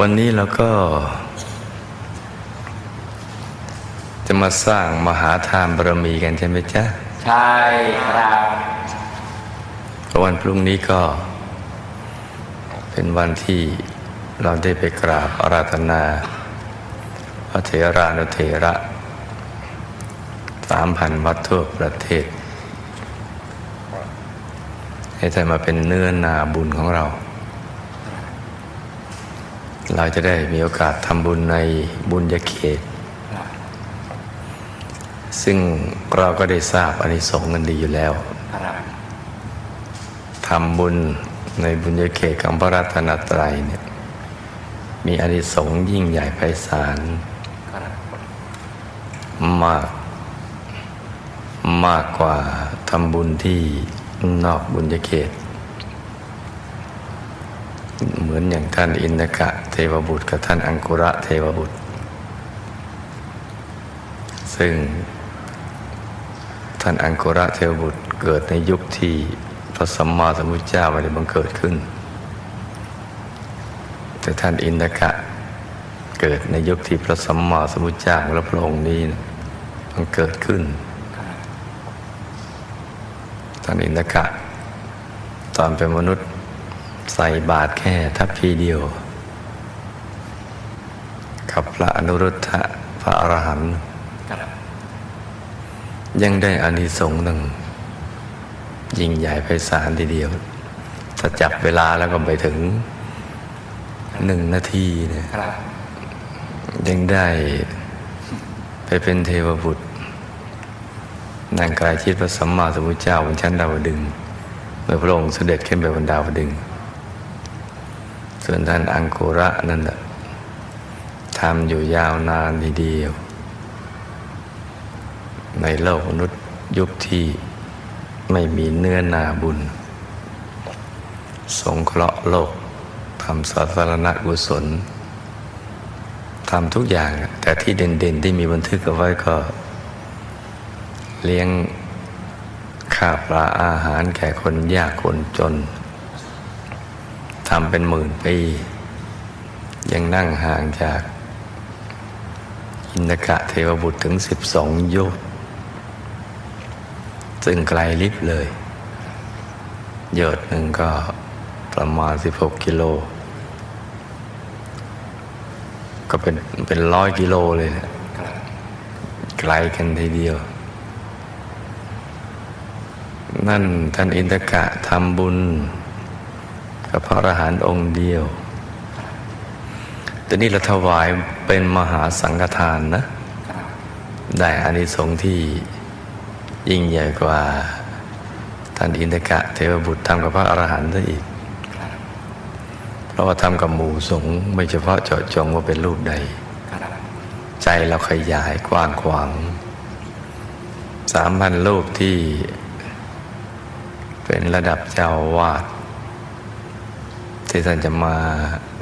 วันนี้เราก็ จะมาสร้างมหาทานบารมีกันใช่ไหมจ๊ะ ใช่ครับวันพรุ่งนี้ก็ เป็นวันที่เราได้ไปกราบอาราธนาพระเถรานุเถระสามพันวัดทั่วประเทศ ให้ท่านมาเป็นเนื้อนาบุญของเรา เราจะได้มีโอกาสทำบุญในบุญญาเขต ซึ่งเราก็ได้ทราบอานนิสงส์กันดีอยู่แล้วทำบุญในบุญญาเขตของพระรัตนตรัยเนี่ยมีอานิสงส์ยิ่งใหญ่ไพศาลมาก มากกว่าทำบุญที่นอกบุญญาเขต มือนอย่างท่านอินทกะเทวบุตรกับท่านอังคุระเทวบุตร ซึ่งท่านอังคุระเทวบุตรเกิดในยุคที่พระสัมมาสัมพุทธเจ้าไม่ได้บังเกิดขึ้น แต่ท่านอินทกะเกิดในยุคที่พระสัมมาสัมพุทธเจ้าและพระองค์นี้บังเกิดขึ้น ท่านอินทกะตอนเป็นมนุษย์ ใส่บาตรแค่ทัพพีเดียว กับพระอนุรุทธะพระอรหันต์ยังได้อานิสงส์หนึ่ง ยิ่งใหญ่ไพศาลทีเดียว ถ้าจับเวลาแล้วก็ไปถึงหนึ่งนาทีเนี่ยยังได้ไปเป็นเทวบุตรนั่งกายชิดพระสัมมาสัมพุทธเจ้าบนชั้นดาวดึงเมื่อพระองค์เสด็จขึ้นไปบนดาวดึง ส่วนท่านอังคุระนั่นแหละทำอยู่ยาวนานทีเดียว ในโลกมนุษย์ยุคที่ไม่มีเนื้อนาบุญ สงเคราะห์โลกทำสาธารณกุศลทำทุกอย่าง แต่ที่เด่นๆที่มีบันทึกเอาไว้ก็ เลี้ยงข้าวปลาอาหารแก่คนยากคนจน ทำเป็นหมื่นปี ยังนั่งห่างจาก อินทกะเทวบุตรถึงสิบสองโยชน์ซึ่งไกลลิบเลย โยชน์หนึ่งก็ประมาณ16กิโล ก็เป็นเป็นร้อยกิโลเลยนะไกลกันทีเดียว นั่นท่านอินทกะทำบุญ กับพระอรหันต์องค์เดียวแต่นี่เราถวายเป็นมหาสังฆทานนะ ได้อานิสงส์ที่ยิ่งใหญ่กว่าท่านอินทกะเทวบุตรทำกับพระอรหันต์ซะอีก เพราะว่าทำกับหมู่สงฆ์ไม่เฉพาะเจาะจงว่าเป็นรูปใด ใจเราขยายกว้างขวางสามพันรูปที่เป็นระดับเจ้าวาด ที่ท่านจะมา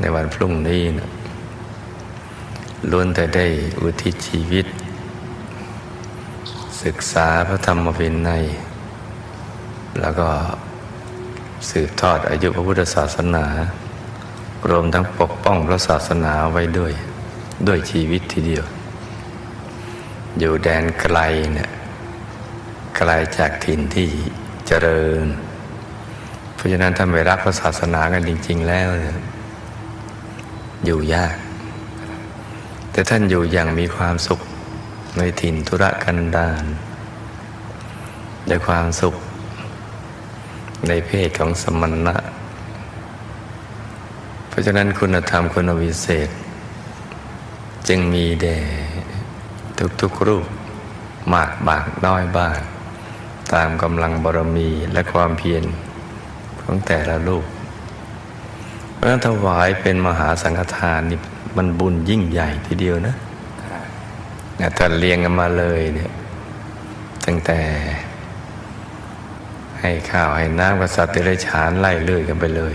ในวันพรุ่งนี้นะล้วนแต่ได้อุทิศชีวิต ศึกษาพระธรรมวินัย แล้วก็สืบทอดอายุพระพุทธศาสนา รวมทั้งปกป้องพระศาสนาไว้ด้วย ด้วยชีวิตทีเดียว อยู่แดนไกลเนี่ยไกลจากถิ่นที่เจริญเราะฉะนั้นถ้าไม่รักพระศาสนากันจริง ๆ แล้วเนี่ยอยู่ยาก แต่ท่านอยู่อย่างมีความสุขในถิ่นธุรกันดารด้ความสุข ในเพศของสมณะ เพราะฉะนั้นคุณธรรมคุณวิเศษ จึงมีแด่ทุกๆรูปมากบางน้อยบ้าง ตามกำลังบารมีและความเพียร ของแต่ละรูปเพราะฉะนั้นถวายเป็นมหาสังฆทานนี่มันบุญยิ่งใหญ่ทีเดียวนะนี่ยถ้าเรียงกันมาเลยเนี่ย ตั้งแต่ ให้ข้าวให้น้ำกับสัตว์เดรัจฉานไล่เลื่อยกันไปเลย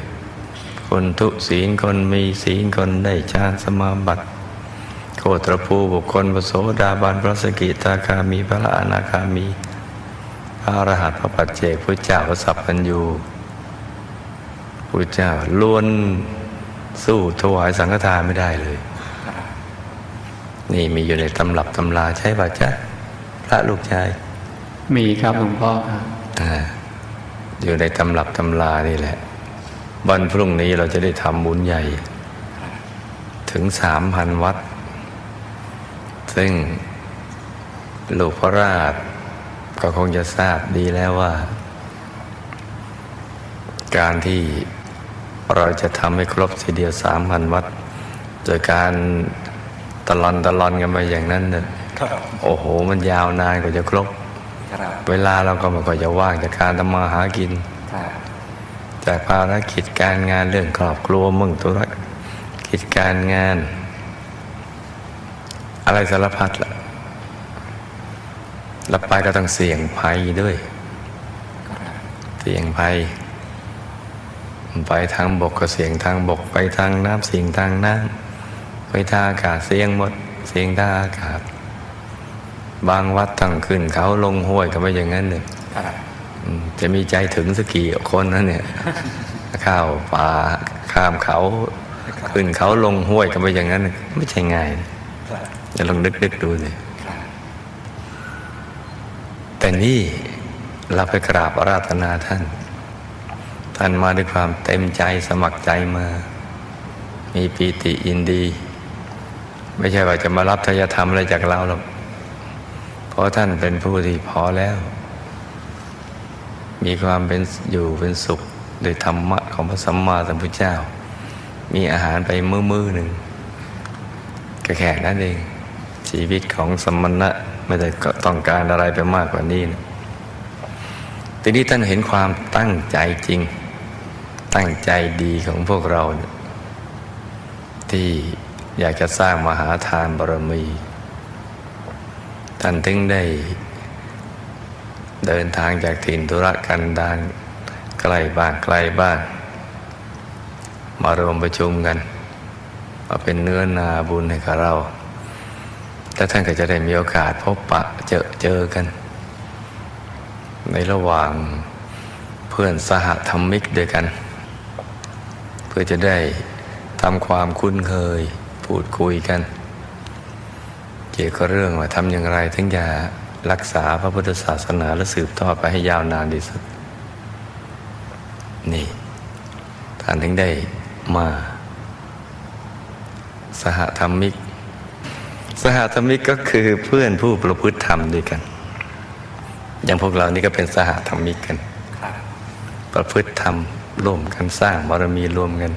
คนทุศีลคนมีศีลคนได้ฌานสมาบัติโคตรภูบุคคลพระโสดาบันพระสกิทาคามีพระอนาคามี พระอรหันต์พระปัจเจกพระเจ้าพระสัพพัญญู พระเจ้าล้วนสู้ถวายสังฆทานไม่ได้เลย นี่มีอยู่ในตำรับตำราใช่ป่ะจ๊ะพระลูกชาย มีครับหลวงพ่อครับอ่าอยู่ในตำรับตำรานี่แหละวันพรุ่งนี้เราจะได้ทำบุญใหญ่ ถึงสามพันวัด ซึ่งลูกพระราช ก็คงจะทราบดีแล้วว่า การที่ เราจะทำให้ครบทีเดียวสามพันวัดโดยการตลอนตลอนกันไปอย่างนั้นเนี่ยครับโอ้โหมันยาวนานกว่าจะครบครับเวลาเราก็ไม่ค่อยจะว่างจากการทำมาหากินครับจากภารกิจการงานเรื่องครอบครัวมึงธุรกิจการงาน อะไรสารพัดละแล้วไปก็ต้องเสี่ยงภัยด้วย เสี่ยงภัย ไปทางบกก็เสี่ยงทางบก ไปทางน้ำเสี่ยงทางน้ำไปทางอากาศเสี่ยงหมด เสี่ยงทางอากาศ บางวัดตั้งขึ้น เขาลงห้วยก็ไม่อย่างนั้นเลยครับอืมจะมีใจถึงสักกี่คนนะเนี่ยข้าวป่าข้ามเขา ขึ้นเขาลงห้วยกันไปอย่างนั้น ไม่ใช่ง่ายนะครับจะลองนึกนึกๆดูสิครับแต่นี่เราไปกราบอาราธนาท่าน ท่านมาด้วยความเต็มใจสมัครใจมา มีปีติยินดี ไม่ใช่ว่าจะมารับทายธรรมอะไรจากเราหรอก เพราะท่านเป็นผู้ที่พอแล้ว มีความเป็นอยู่เป็นสุขโดยธรรมะของพระสัมมาสัมพุทธเจ้า มีอาหารไปมือมือหนึ่งก็แค่นั้นเอง ชีวิตของสมณะไม่ได้ต้องการอะไรไปมากกว่านี้นะทีนี้ท่านเห็นความตั้งใจจริง ตั้งใจดีของพวกเรา ที่อยากจะสร้างมหาทานบารมี ท่านถึงได้ เดินทางจากถิ่นธุรกันดารใกล้บ้านไกลบ้าน มารวมประชุมกันมาเป็นเนื้อนาบุญให้กับเรา แล้วท่านก็จะได้มีโอกาสพบปะเจอเจอกัน ในระหว่างเพื่อนสหธรรมิกด้วยกัน พื่อจะได้ทำความคุ้นเคย พูดคุยกัน เกี่ยวกับเรื่องว่าทำอย่างไรถึงจะรักษาพระพุทธศาสนาและสืบทอดไปให้ยาวนานที่สุด นี่ท่านถึงได้มา สหธรรมิก สหธรรมิกก็คือเพื่อนผู้ประพฤติธรรมด้วยกัน อย่างพวกเรานี่ก็เป็นสหธรรมิกกันครับประพฤติธรรม ร่วมกันสร้างบารมีรวมกัน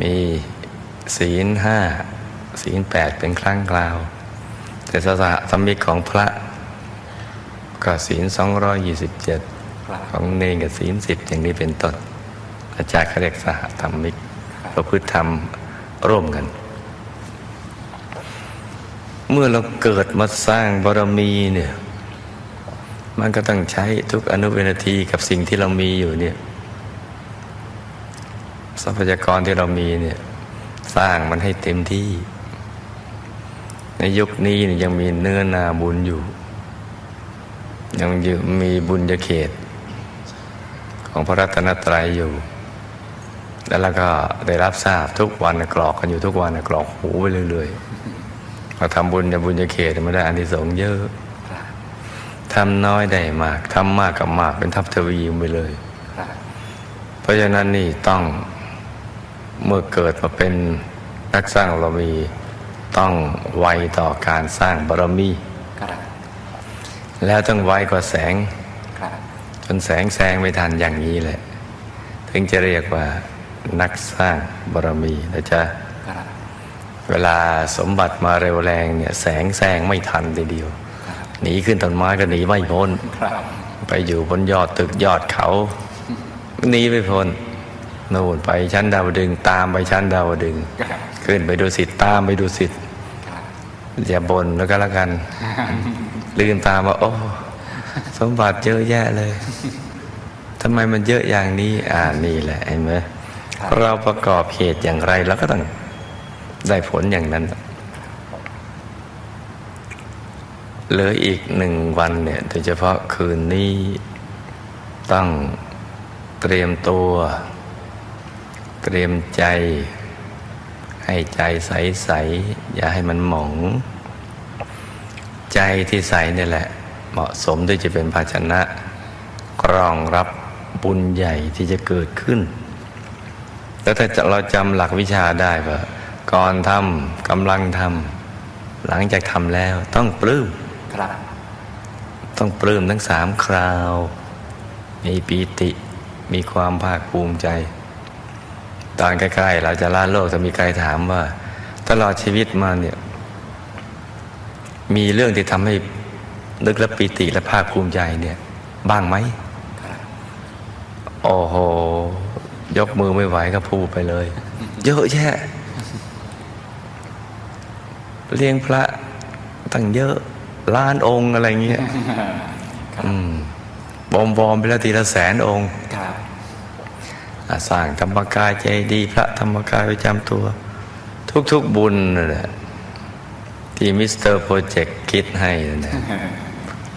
มีศีลห้าศีลแปดเป็นครั้งคราว แต่สหธรรมิกของพระ ก็ศีลสองร้อยยี่สิบเจ็ดของเนรกับศีลสิบอย่างนี้เป็นต้นอาจารย์เขาเรียกสหธรรมิกประพฤติธรรมร่วมกัน เมื่อเราเกิดมาสร้างบารมีเนี่ยมันก็ต้องใช้ทุกอนุเวนาทีกับสิ่งที่เรามีอยู่เนี่ย ทรัพยากรที่เรามีเนี่ยสร้างมันให้เต็มที่ ในยุคนี้เนี่ยยังมีเนื้อนาบุญอยู่ ยังยมีบุญญาเขต ของพระรัตนตรัยอยู่ แล้วเราก็ได้รับทราบทุกวันน่ะกรอกกันอยู่ทุกวันน่ะกรอกหูไปเรื่อยๆมาทำบุญในบุญญาเขตไม่ได้อานิสงส์เยอะทำน้อยได้มาก ทำมากกับมากเป็นทัพทวีไปเลย เพราะฉะนั้นนี่ต้อง เมื่อเกิดมาเป็นนักสร้างบารมีต้องไวต่อการสร้างบารมีครับแล้วต้องไวกว่าแสงครับจนแสงแซงไม่ทันอย่างนี้แหละ ถึงจะเรียกว่านักสร้างบารมีนะจ๊ะครับเวลาสมบัติมาเร็วแรงเนี่ย แสงแซงไม่ทันทีเดียว หนีขึ้นต้นไม้ก็หนีไม่พ้นครับไปอยู่บนยอดตึกยอดเขาหนีไม่พ้น โน่นไปชั้นดาวดึง ตามไปชั้นดาวดึง ขึ้นไปดูสิทธิ์ตามไปดูสิทธิ์ครับอย่าบ่นแล้วก็แล้วกัน ลืมตามว่าโอ้ สมบัติเยอะแยะเลยทำไมมันเยอะอย่างนี้ อ่านี่แหละเห็นไหมเราประกอบเหตุอย่างไรเราก็ต้องได้ผลอย่างนั้นเหลืออีกหนึ่งวันเนี่ยโดยเฉพาะคืนนี้ต้องเตรียมตัว เตรียมใจ ให้ใจใสๆอย่าให้มันหมอง ใจที่ใสนี่แหละ เหมาะสมที่จะเป็นภาชนะรองรับบุญใหญ่ที่จะเกิดขึ้น แล้วถ้าเราจำหลักวิชาได้ว่าก่อนทำกำลังทำหลังจากทำแล้วต้องปลื้มครับ ต้องปลื้มทั้งสามคราว มีปีติมีความภาคภูมิใจ ตอนใกล้ๆเราจะล่าโลกจะมีใครถามว่า ตลอดชีวิตมาเนี่ยมีเรื่องที่ทำให้นึกและปีติและภาคภูมิใจเนี่ยบ้างไหมครับโอ้โห ยกมือไม่ไหวก็พูดไปเลย เยอะแยะเลี้ยงพระตั้งเยอะล้านองค์อะไรเงี้ยอืมบอมบอมไปแล้วทีละแสนองค์ครับอะ สร้างธรรมกายใจดีพระธรรมกายประจำตัว ทุกๆบุญนั่นแหละที่มิสเตอร์โปรเจกต์คิดให้นั่นแหละ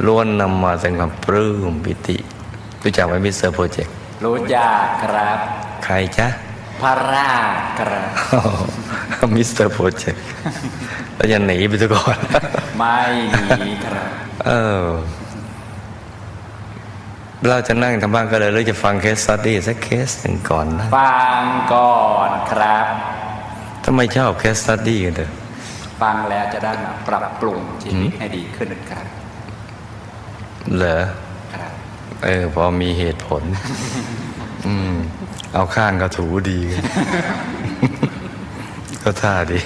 ล้วนนำมาเป็นความปลื้มปิติ รู้จักไหมมิสเตอร์โปรเจกต์รู้จักครับ ใครจ๊ะพระราชครับมิสเตอร์โปรเจกต์แล้วจะหนีไปทุกคน ไม่หนีครับ เออ เราจะนั่งทำบ้านก็เลยหรือจะฟังเคสสตดี้สักเคสหนึ่งก่อนนะฟังก่อนครับทำไมชอบเคสสตดี้กันเถอะฟังแล้วจะได้มาปรับปรุงชีวิตให้ดีขึ้นครับ เหรอครับเออ พอมีเหตุผล อืม เอาข้างก็ถูดี ก็ท่าดี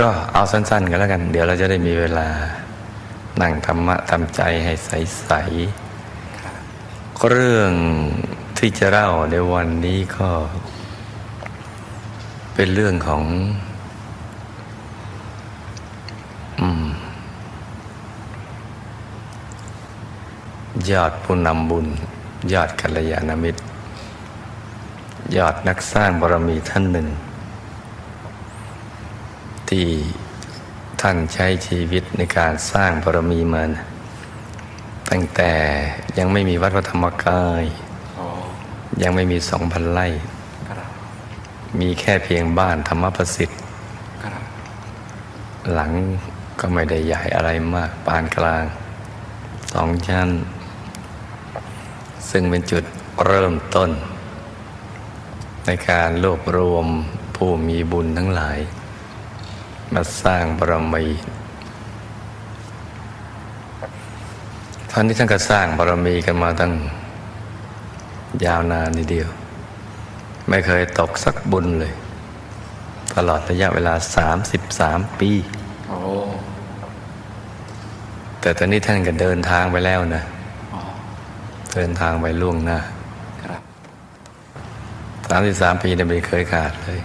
ก็เอาสั้นๆกันแล้วกัน เดี๋ยวเราจะได้มีเวลา นั่งธรรมะทำใจให้ใส ๆ เรื่องที่จะเล่าในวันนี้ก็ เป็นเรื่องของ อืมยอดผู้นำบุญ ยอดกัลยาณมิตร ยอดนักสร้างบารมีท่านหนึ่ง ที่ ท่านใช้ชีวิตในการสร้างบารมีมานะตั้งแต่ยังไม่มีวัดพระธรรมกายยังไม่มีสองพันไร่มีแค่เพียงบ้านธรรมประสิทธิ์หลังก็ไม่ได้ใหญ่อะไรมาก ปานกลางสองชั้น ซึ่งเป็นจุดเริ่มต้น ในการรวบรวมผู้มีบุญทั้งหลาย มาสร้างบารมีท่านนี้ท่านก็สร้างบารมีกันมาตั้งยาวนานทีเดียว ไม่เคยตกสักบุญเลย ตลอดระยะเวลา 33 ปีโอ้แต่ตอนนี้ท่านก็เดินทางไปแล้วนะอ๋อเดินทางไปล่วงหน้าครับ33ปีเนี่ยไม่เคยขาดเลย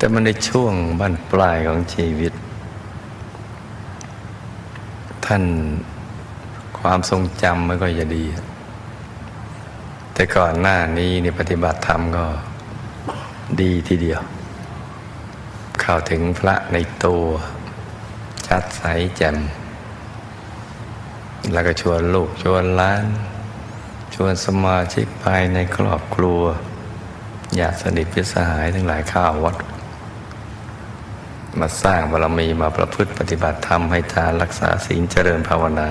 แต่มันในช่วงบั้นปลายของชีวิต ท่านความทรงจำไม่ค่อยจะดี แต่ก่อนหน้านี้ในปฏิบัติธรรมก็ดีทีเดียว เข้าถึงพระในตัว ชัดใสแจ่ม แล้วก็ชวนลูกชวนล้าน ชวนสมาชิกภายในครอบครัวญาติสนิทพิสหายทั้งหลายข้าววัด มาสร้างบารมีมาประพฤติปฏิบัติธรรมให้ทานรักษาศีลเจริญภาวนา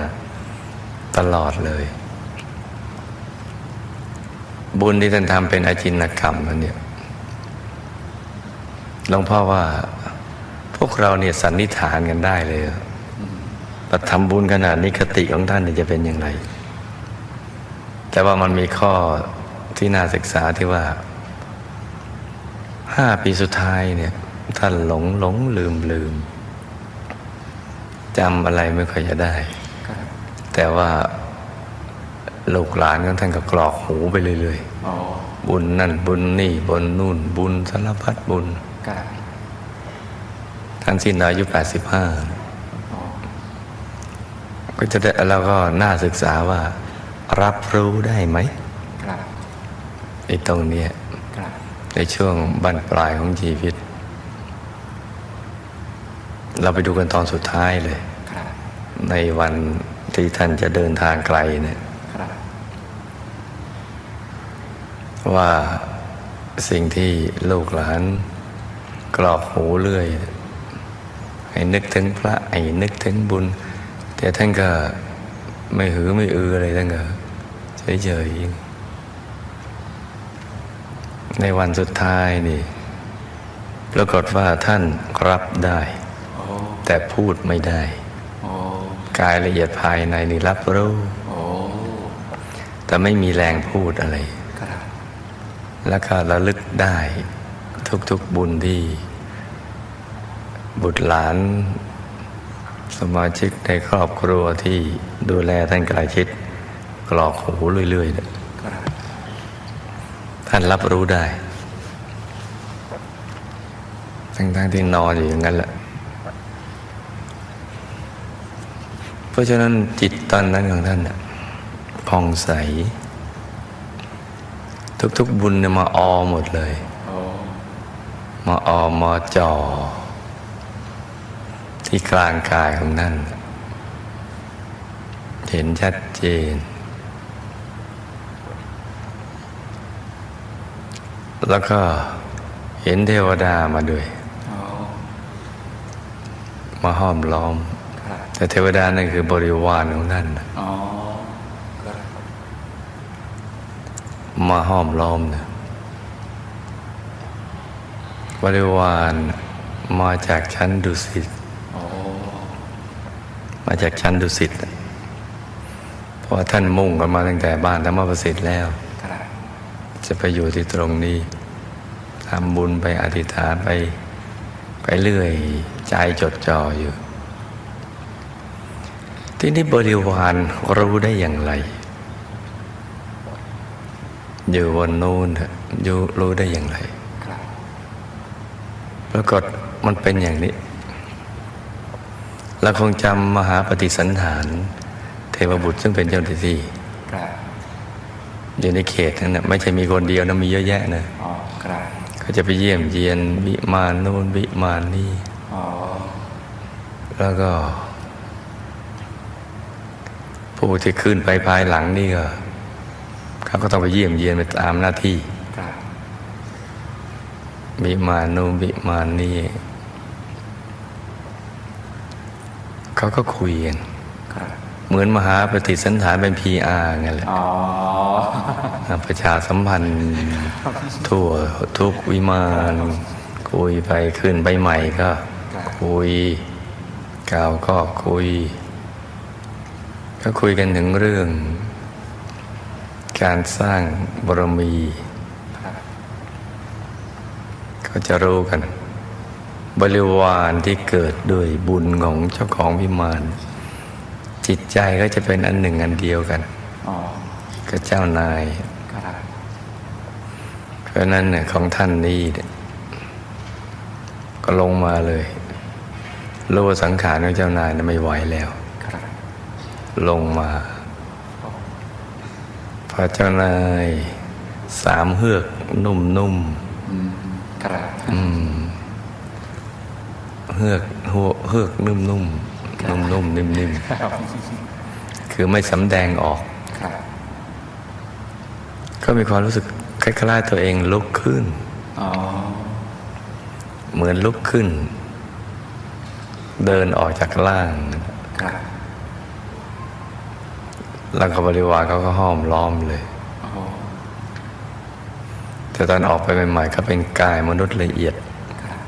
ตลอดเลย บุญที่ท่านทำเป็นอาจินกรรมนั่นเนี่ยหลวงพ่อว่าพวกเราเนี่ยสันนิษฐานกันได้เลยว่าทำบุญขนาดนี้คติของท่านจะเป็นอย่างไร แต่ว่ามันมีข้อที่น่าศึกษาที่ว่าห้าปีสุดท้ายเนี่ย ท่านหลงหลงลืมลืมจำอะไรไม่ค่อยจะได้ครับแต่ว่าลูกหลานของท่านก็กรอกหูไปเรื่อยโอ้ๆบุญนั่นบุญนี่บุญนู่น บุญสารพัดบุญครับท่านสิ้นอายุ85โอ้ก็จะได้แล้วก็น่าศึกษาว่า รับรู้ได้ไหมครับไอ้ตรงเนี้ยครับในช่วงบั้นปลายของชีวิต เราไปดูกันตอนสุดท้ายเลยครับในวันที่ท่านจะเดินทางไกลเนี่ยครับว่าสิ่งที่ลูกหลาน กรอกหูเรื่อย ให้นึกถึงพระให้นึกถึงบุญ แต่ท่านก็ไม่หือไม่อืออะไรท่านก็เฉยๆในวันสุดท้ายนี่ปรากฏว่าท่านรับได้โอ้ แต่พูดไม่ได้โอ้กายละเอียดภายในนี่รับรู้โอ้แต่ไม่มีแรงพูดอะไรครับแล้วก็ระลึกได้ทุกๆบุญที่บุตรหลาน สมาชิกในครอบครัวที่ดูแลท่านใกล้ชิดกรอกหูเรื่อยๆเนี่ยครับท่านรับรู้ได้ ทั้งๆที่นอนอยู่อย่างนั้นแหละ เพ ราะฉะนั้นจิตตอนนั้นของท่านน่ะผ่องใส ทุกๆบุญเนี่ยมาออหมดเลย มาออมาจ่อที่กลางกายของนั่นเห็นชัดเจน แล้วก็เห็นเทวดามาด้วย มาห้อมล้อม แต่เทวดานั่นคือบริวารของท่านน่ะอ๋อครับมาห้อมล้อมนะบริวารมาจากชั้นดุสิตโอ้มาจากชั้นดุสิตน่ะเพราะว่าท่านมุ่งกันมาตั้งแต่บ้านธรรมประสิทธิ์แล้วครับจะไปอยู่ที่ตรงนี้ทำบุญไปอธิษฐานไป ไปเรื่อยใจจดจ่ออยู่ ที่นี้บริวารรู้ได้อย่างไร อยู่บนนู้นอยู่รู้ได้อย่างไรปรากฏมันเป็นอย่างนี้ เราคงจำมหาปฏิสันฐาน เทวบุตรซึ่งเป็นเจ้าหน้าที่อยู่ในเขตนั้นนะไม่ใช่มีคนเดียวนะมีเยอะแยะนะอ๋อครับก็จะไปเยี่ยมเยียนวิมานนู่นวิมานนี่แล้วก็ ผู้ที่ขึ้นไปภายหลังนี่ก็เขาก็ต้องไปเยี่ยมเยียนไปตามหน้าที่ครับวิมานนู่นวิมานนี่เขาก็คุยกันครับเหมือนมหาปฏิสันฐานเป็นพีอาร์ไงแหละอ๋อประชาสัมพันธ์ทั่วทุกวิมานคุยไปขึ้นไปใหม่ก็ คุยกล่าวก็คุย ก็คุยกันถึงเรื่อง การสร้างบารมีครับก็จะรู้กัน บริวารที่เกิดด้วยบุญของเจ้าของวิมานจิตใจก็จะเป็นอันหนึ่งอันเดียวกันอ๋อกับเจ้านายครับเพราะฉะนั้นเนี่ยของท่านนี่เนี่ยก็ลงมาเลยรู้ว่าสังขารของเจ้านายน่ะไม่ไหวแล้วครับ ลงมา พระเจ้านายสามเฮือกนุ่มนุ่มอืมครับๆอืมเฮือกหัวเฮือกนุ่มนุ่มนุ่มนุ่มๆนิ่มนิ่มครับๆคือไม่สำแดงออกครับก็มีความรู้สึกคล้ายๆตัวเองลุกขึ้นอ๋อเหมือนลุกขึ้น เดินออกจากล่างครับ แล้วก็บริวารเขาก็ห้อมล้อมเลยโอ้แต่ตอนออกไปใหม่ๆก็เป็นกายมนุษย์ละเอียดครับ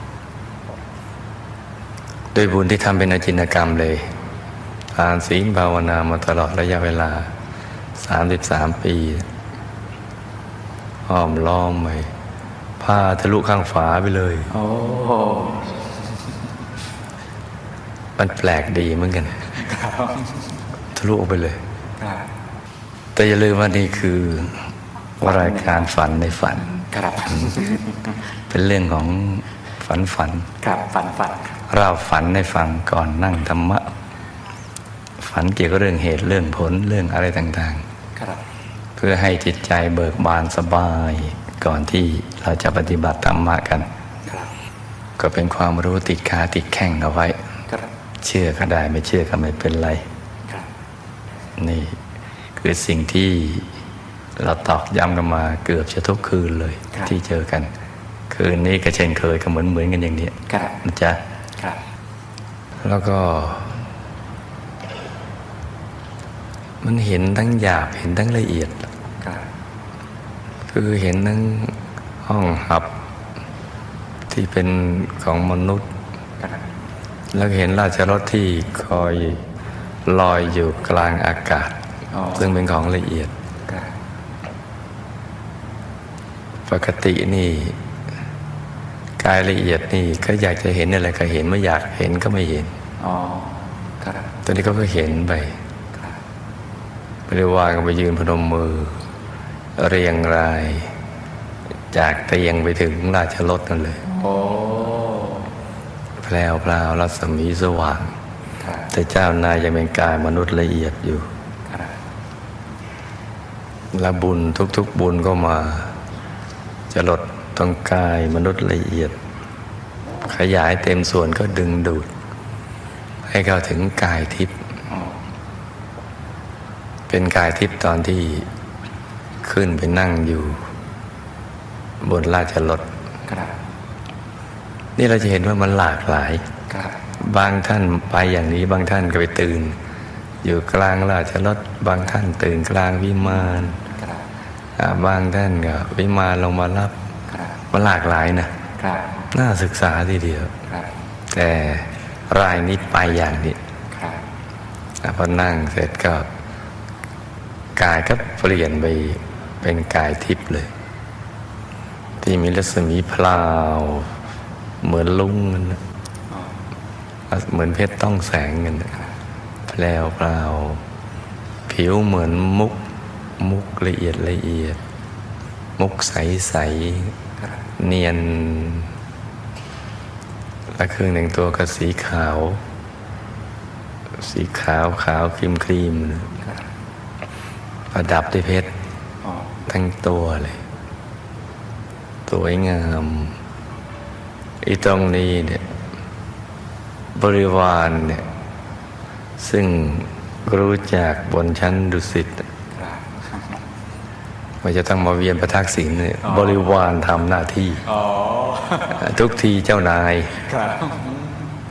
ด้วยบุญที่ทำเป็นอาจินกรรมเลยทานศีลภาวนามาตลอดระยะเวลา 33 ปีห้อมล้อมไปผ้าทะลุข้างฝาไปเลยโอ้มันแปลกดีเหมือนกันครับทะลุออกไปเลยครับ แต่อย่าลืมว่านี่คือรายการฝันในฝัน ครับเป็นเรื่องของฝันฝันครับฝันฝันเราฝันในฝังก่อนนั่งธรรมะ ฝันเกี่ยวกับเรื่องเหตุเรื่องผลเรื่องอะไรต่างครับๆเพื่อให้จิตใจเบิกบานสบายก่อนที่เราจะปฏิบัติธรรมะกันครับก็เป็นความรู้ติดขาติดแข้งเอาไว้ครับเชื่อก็ได้ไม่เชื่อก็ไม่เป็นไรครับนี่ คือสิ่งที่เราตอกย้ำกันมาเกือบจะทุกคืนเลยครับที่เจอกัน คืนนี้ก็เช่นเคยก็เหมือนเหมือนกันอย่างนี้ครับนะจ๊ะครับแล้วก็มันเห็นทั้งหยาบเห็นทั้งละเอียดครับคือเห็นทั้งห้องหับ ที่เป็นของมนุษย์ครับแล้วก็เห็นราชรถที่คอยลอยอยู่กลางอากาศอ๋อ ซึ่งเป็นของละเอียดครับปกตินี่กายละเอียดนี่ก็อยากจะเห็นอะไรก็เห็นไม่อยากเห็นก็ไม่เห็นอ๋อครับตอนนี้ก็ก็เห็นไปครับบริวารก็ไปยืนพนมมือ เรียงราย จากเตียงไปถึงราชรถนั่นเลยโอ้แพรวพราวรัศมีสว่างครับแต่เจ้านายยังเป็นกายมนุษย์ละเอียดอยู่ครับ และบุญทุกๆบุญก็มา จะลดตรงกายมนุษย์ละเอียด ขยายเต็มส่วนก็ดึงดูด ให้เข้าถึงกายทิพย์อ๋อเป็นกายทิพย์ตอนที่ขึ้นไปนั่งอยู่ บนราชรถครับนี่เราจะเห็นว่ามันหลากหลายครับบางท่านไปอย่างนี้บางท่านก็ไปตื่น อยู่กลางราชรถบางท่านตื่นกลางวิมานครั บอ่าบางท่านก็วิมานลงมารับครับมันหลากหลายนะครับน่าศึกษาทีเดียวครับแต่รายนี้ไปอย่างนี้ครับอะพอนั่งเสร็จก็กายก็เปลี่ยนไปเป็นกายทิพย์เลย ที่มีรัศมีพลาว เหมือนลุงกันนะอ๋อเหมือนเพชรต้องแสงกันนะแพลวพลาว ผิวเหมือนมุก มุกละเอียดละเอียด มุกใสใสเนียน และเครื่องหนึ่งตัวก็สีขาว สีขาวขาวครีมครีมประดับด้วยเพชรทั้งตัวเลย สวยงามอีตรงนี้เนี่ยบริวารเนี่ย ซึ่งรู้จักบนชั้นดุสิต ว่าจะต้องมาเวียนประทักษิณเนี่ยบริวารทำหน้าที่อ๋อทุกทีเจ้านายครับ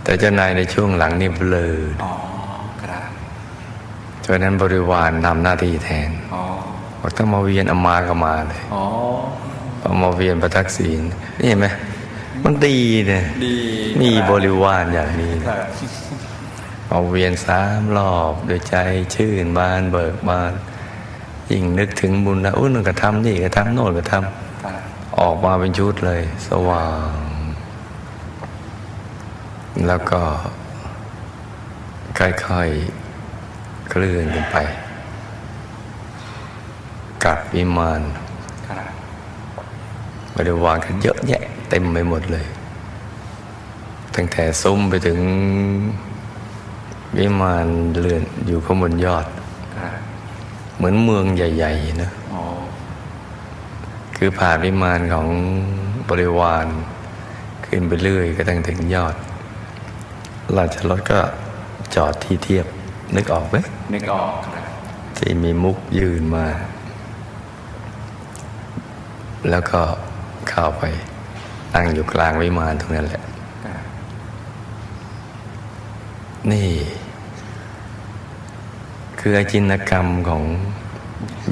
แต่เจ้านายในช่วงหลังนี่เบลออ๋อครับฉะนั้นบริวารทำหน้าที่แทนอ๋อบอกต้องมาเวียนเอามาก็มาเลยอ๋อพอมาเวียนประทักษิณนี่เห็นไหมมันดีเนี่ยดีมีบริวารอย่างนี้ครับมาเวียนสามรอบโดยใจชื่นบานเบิกบาน ยิ่งนึกถึงบุญนะอุ้ยนนก็ทำนี่ก็ทำโน่นก็ทครับำออกมาเป็นชุดเลย สว่าง แล้วก็ค่อยๆเคลื่อนกันไปกลับวิมานบริวารกันเยอะแยะเต็มไปหมดเลย ตั้งแต่ซุ้มไปถึงวิมานเรือนอยู่ข้างบนยอด เหมือนเมืองใหญ่ ๆ นะอ๋อคือผ่านวิมานของบริวาร ขึ้นไปเรื่อยก็ตั้งถึงยอด ราชรถก็จอดที่เทียบ นึกออกไหมนึกออกครับที่มีมุกยืนมา แล้วก็เข้าไปตั้งอยู่กลางวิมานตรงนั้นแหละครับนี่ คืออาจินกรรมของ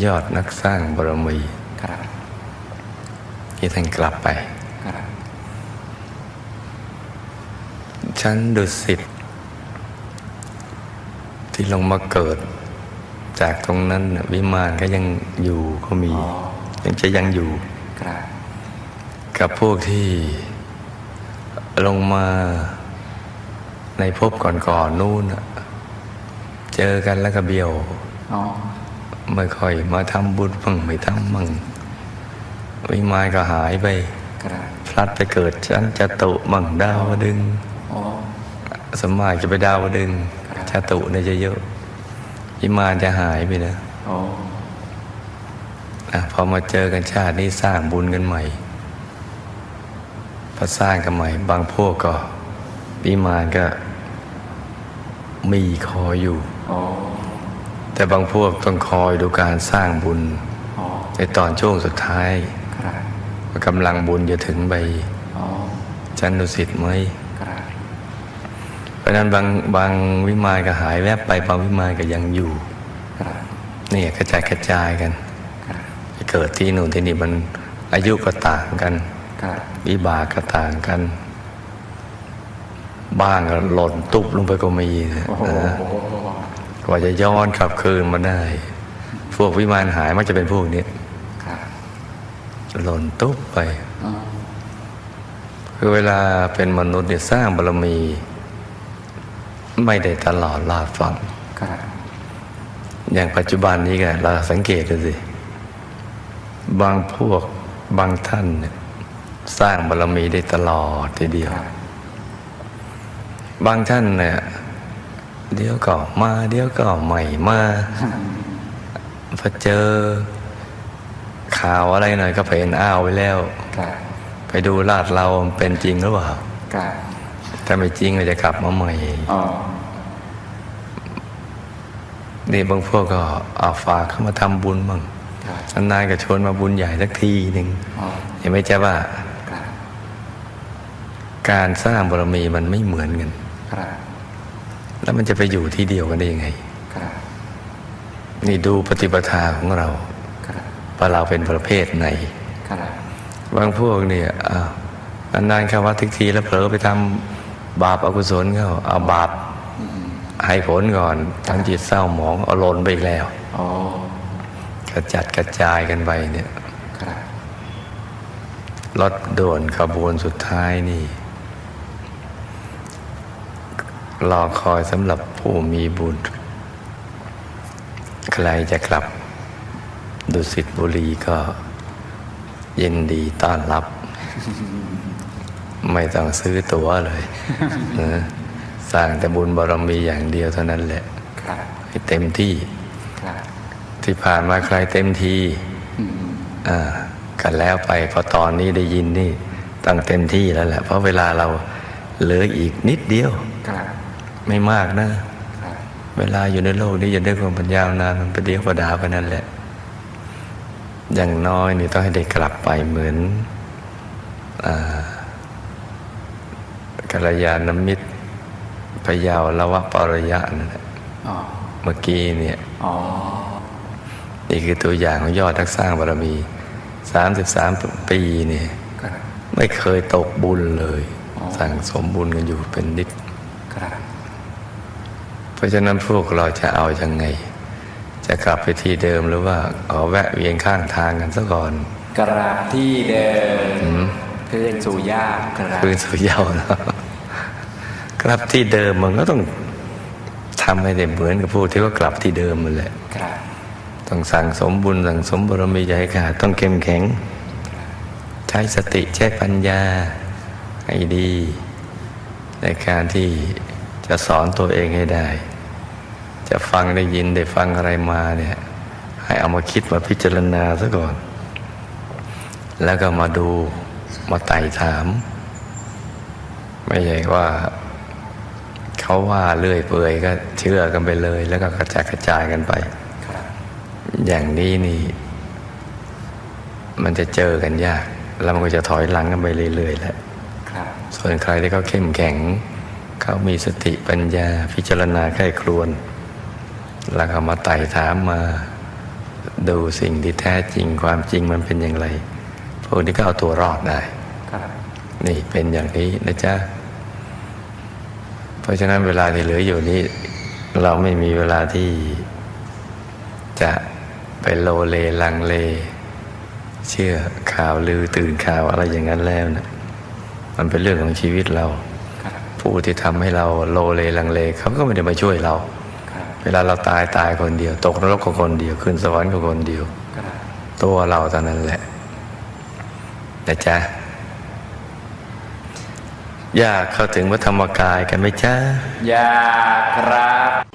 ยอดนักสร้างบารมีครับที่ท่านกลับไปครับชั้นดุสิตที่ลงมาเกิด จากตรงนั้นน่ะวิมานก็ยังอยู่ก็มีอ๋อยังจะยังอยู่ครับกับพวกที่ลงมาในภพก่อนๆนู่นน่ะ เจอกันแล้วก็เบี้ยวอ๋อไม่ค่อยมาทำบุญมั่งไม่ทำมั่งวิมานก็หายไปครับพลัดไปเกิดชั้นจตุมั่งดาวดึงส์อ๋อสมมากจะไปดาวดึงส์จตุเนี่ยจะเยอะวิมานจะหายไปนะอ๋ออะพอมาเจอกันชาตินี้สร้างบุญกันใหม่พอสร้างกันใหม่ บางพวกก็วิมานก็มีคอยอยู่อ๋อ แต่บางพวกต้องคอยดูการสร้างบุญอ๋อในตอนช่วงสุดท้ายครับว่ากำลังบุญจะถึงไปอ๋อชั้นดุสิตไหมครับเพราะฉะนั้นบางบางวิมานก็หายแวบไปบางวิมานก็ยังอยู่ครับนี่กระจายกระจายกันครับไปเกิดที่นู่นที่นี่มันอายุก็ต่างกันครับวิบากก็ต่างกัน บ้างก็หล่นตุ๊บลงไปก็มีนะโอ้โหนะก ว่าจะย้อนกลับคืนมาได้ พวกวิมานหายมักจะเป็นพวกนี้หล่นตุ๊บไป คือเวลาเป็นมนุษย์เนี่ยสร้างบารมี ไม่ได้ตลอดลาฟัง อย่างปัจจุบันนี้กันเราสังเกตดูสิ บางพวกบางท่านเนี่ยสร้างบารมีได้ตลอดทีเดียว บางท่านเนี่ย เดี๋ยวก็มา เดี๋ยวก็ไม่มาพอเจอข่าวอะไรหน่อยก็เพนอ้าวไปแล้วครับไปดูลาดเรามันเป็นจริงหรือเปล่าครับถ้าไม่จริงเราจะกลับมาใหม่อ๋อนี่บางพวกก็เอาฝากเข้ามาทำบุญบ้างครับนานๆก็ชวนมาบุญใหญ่สักทีหนึ่งอ๋อเห็นไหมจ๊ะว่าครับการสร้างบารมีมันไม่เหมือนกันครับ แล้วมันจะไปอยู่ที่เดียวกันได้ยังไงครับนี่ดูปฏิปทาของเราครับว่าเราเป็นประเภทไหนครับบางพวกเนี่ยอ้าวนานๆเข้าวัดทุกทีแล้วเผลอไปทำบาปอกุศลเข้าเอาบาปให้ผลก่อนทำจิตเศร้าหมองเอาหลนไปอีกแล้วอ๋อกระจัดกระจายกันไปเนี่ยครับรถด่วนขบวนสุดท้ายนี่ รอคอยสำหรับผู้มีบุญ ใครจะกลับ ดุสิตบุรีก็ยินดีต้อนรับ ไม่ต้องซื้อตั๋วเลยนะสร้างแต่บุญบารมีอย่างเดียวเท่านั้นแหละครับให้เต็มที่ครับที่ผ่านมาใครเต็มทีอืมอ่ากันแล้วไปพอตอนนี้ได้ยินนี่ตั้งเต็มที่แล้วแหละ เพราะเวลาเราเหลืออีกนิดเดียวครับ ไม่มากนะครับเวลาอยู่ในโลกนี้จะได้ความปัญญาวนานมันประเดียวประดาวไปนั่นแหละ อย่างน้อยนี่ต้องให้ได้กลับไปเหมือนอากัลยาณมิตรพยาวละวะปรยะนั่นแหละอ๋อเมื่อกี้เนี่ยอ๋อนี่คือตัวอย่างของยอดนักสร้างบารมี33ปีเนี่ยครับไม่เคยตกบุญเลยอ๋อสั่งสมบุญกันอยู่เป็นนิดครับ เพราะฉะนั้นพวกเราจะเอาอยัางไง จะกลับไปที่เดิมหรือว่าเอาแวะเวียนข้างทางกันซะก่อน กราบที่เดิมเพื่อนสู่ยากกราบคืนสู่เหย้าเนอะกลับที่เดิมมันก็ต้องทำให้ได้เหมือนกับผู้ที่ก็กลับที่เดิมมันแหละครับต้องสั่งสมบุญสั่งสมบารมีใจขาดต้องเข้มแข็ง ใช้สติใช้ปัญญาให้ดี ในการที่จะสอนตัวเองให้ได้ จะฟังได้ยินได้ฟังอะไรมาเนี่ยให้เอามาคิดมาพิจารณาซะก่อน แล้วก็มาดูมาไต่ถาม ไม่ใช่ว่า เขาว่าเลื่อยเปื่อยก็เชื่อกันไปเลย แล้วก็กระจายกระจายกันไปครับอย่างนี้นี่ มันจะเจอกันยาก แล้วมันก็จะถอยหลังกันไปเรื่อยๆแหละครับส่วนใครที่เขาเข้มแข็ง เขามีสติปัญญาพิจารณาใคร่ครวญ แล้วก็มาไต่ถามมา ดูสิ่งที่แท้จริงความจริงมันเป็นอย่างไร พวกนี้ก็เอาตัวรอดได้ครับนี่เป็นอย่างนี้นะจ๊ะ เพราะฉะนั้นเวลาที่เหลืออยู่นี้ เราไม่มีเวลาที่จะไปโลเลลังเล เชื่อข่าวลือตื่นข่าวอะไรอย่างนั้นแล้วนะมันเป็นเรื่องของชีวิตเราครับผู้ที่ทำให้เราโลเลลังเลเขาก็ไม่ได้มาช่วยเราครับ เวลาเราตายตายคนเดียว ตกนรกก็คนเดียว ขึ้นสวรรค์ก็คนเดียว ตัวเราเท่านั้นแหละนะจ๊ะอยากเข้าถึงวัฒธรรมกายกันไหมจ๊ะอยากครับ